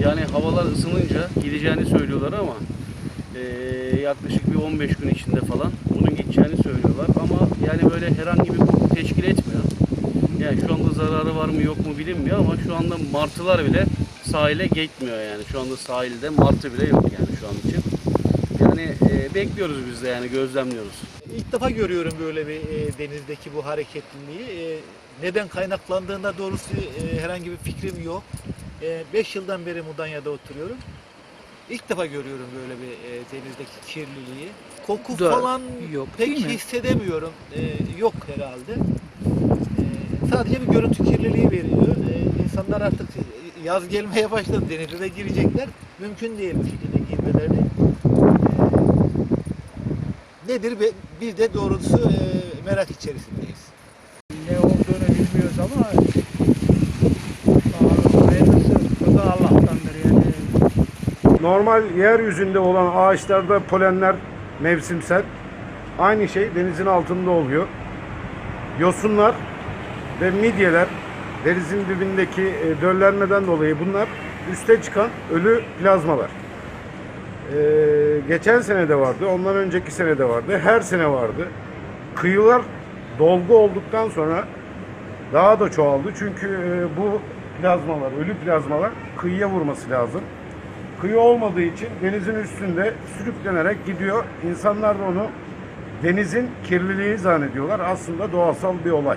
Yani havalar ısınınca gideceğini söylüyorlar ama e, yaklaşık bir 15 gün içinde falan bunun gideceğini söylüyorlar. Ama yani böyle herhangi bir teşkil etmiyor. Yani şu anda zararı var mı yok mu bilinmiyor ama şu anda martılar bile sahile gitmiyor yani. Şu anda sahilde martı bile yok yani şu an için. Yani e, bekliyoruz biz de yani gözlemliyoruz. İlk defa görüyorum böyle bir e, denizdeki bu hareketliliği. E, neden kaynaklandığında doğrusu e, herhangi bir fikrim yok. 5 yıldan beri Mudanya'da oturuyorum. İlk defa görüyorum böyle bir e, denizdeki kirliliği. Koku Da- falan yok, pek değil mi? hissedemiyorum. E, yok herhalde. E, sadece bir görüntü kirliliği veriyor. E, insanlar artık yaz gelmeye başladı. Denize de girecekler. Mümkün değil bu şekilde girmeleri. E, nedir? Biz de doğrusu e, merak içerisindeyiz. ne olduğunu bilmiyoruz ama hayırlısı o da Allah'tandır yani. Normal yeryüzünde olan ağaçlarda polenler mevsimsel. Aynı şey denizin altında oluyor. Yosunlar ve midyeler denizin dibindeki e, döllenmeden dolayı bunlar üste çıkan ölü plazmalar. Ee, geçen sene de vardı, ondan önceki sene de vardı, her sene vardı. Kıyılar dolgu olduktan sonra daha da çoğaldı. Çünkü e, bu plazmalar, ölü plazmalar kıyıya vurması lazım. Kıyı olmadığı için denizin üstünde sürüklenerek gidiyor. İnsanlar da onu denizin kirliliği zannediyorlar. Aslında doğasal bir olay.